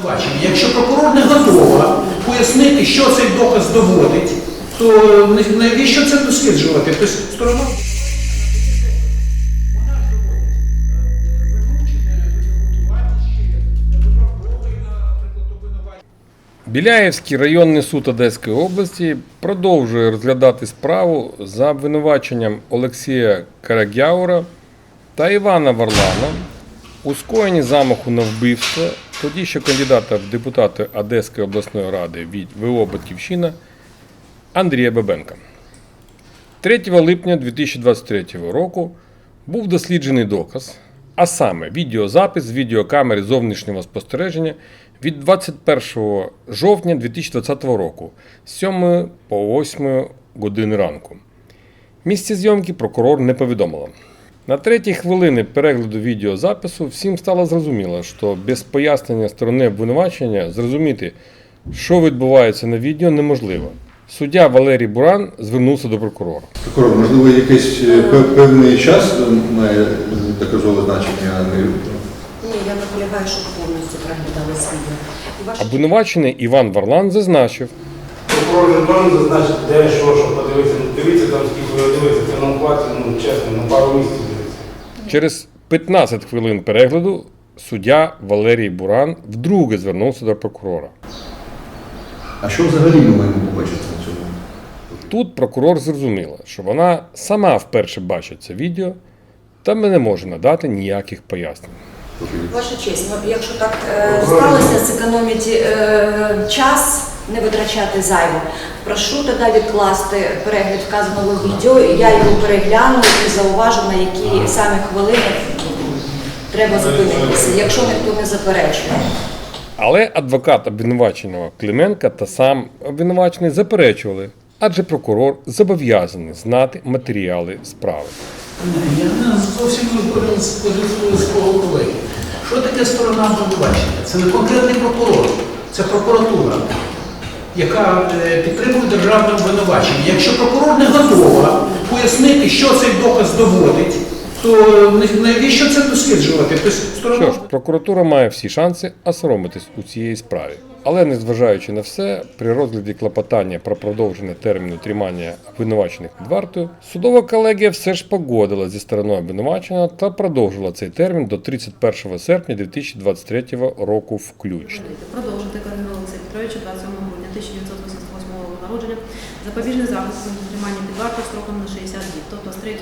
обвинувачення. Якщо прокурор не готова пояснити, що цей доказ доводить, то навіщо це досліджувати? Тобто сторона. Біляєвський районний суд Одеської області продовжує розглядати справу за обвинуваченням Олексія Карагяура та Івана Варлана у скоєнні замаху на вбивство тоді що кандидата в депутати Одеської обласної ради від ВО Батьківщина Андрія Бабенка. 3 липня 2023 року був досліджений доказ, а саме відеозапис з відеокамери зовнішнього спостереження від 21 жовтня 2020 року з 7 по 8 години ранку. Місце зйомки прокурор не повідомила. На третій хвилини перегляду відеозапису всім стало зрозуміло, що без пояснення сторони обвинувачення зрозуміти, що відбувається на відео, неможливо. Суддя Валерій Буран звернувся до прокурора. Прокурор, можливо, якийсь е, певний час має доказове значення, а не Ні, я наполягаю, щоб повністю переглядали відео. Обвинувачений Іван Варлан зазначив, Прокурор должен зазначити, де що, що подивитися. Ну, дивіться там, скільки ви дивитися, це нам хватить, ну чесно, на пару місяців. Через 15 хвилин перегляду суддя Валерій Буран вдруге звернувся до прокурора. А що взагалі ми маємо побачити на цьому? Тут прокурор зрозуміла, що вона сама вперше бачить це відео та не може надати ніяких пояснень. Ваша честь, ну, якщо так е, сталося, зекономити е, час, не витрачати зайво. Прошу тоді відкласти перегляд вказаного відео, я його перегляну і зауважу, на які саме хвилини треба зупинитися, якщо ніхто не заперечує. Але адвокат обвинуваченого Клименка та сам обвинувачений заперечували, адже прокурор зобов'язаний знати матеріали справи. Я не зовсім не згоден з позицією свого колеги. Що таке сторона обвинувачення? Це не конкретний прокурор, це прокуратура, яка е, підтримує державне обвинувачення. Якщо прокурор не готова пояснити, що цей доказ доводить, то навіщо це досліджувати? Тобто сторона Що ж, прокуратура має всі шанси осоромитись у цій справі. Але незважаючи на все, при розгляді клопотання про продовження терміну тримання обвинувачених під вартою, судова колегія все ж погодила зі стороною обвинуваченого та продовжила цей термін до 31 серпня 2023 року включно. Продовжити Петровича 27 грудня 1988 року народження запобіжний захист з тримання під вартою строком на 60 днів, тобто з 3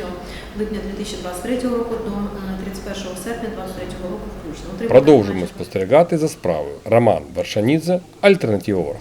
липня 2023 року до е, 31 серпня 2023 року включно. Продовжуємо спостерігати за справою. Роман Варшанідзе, Альтернатива Ворг.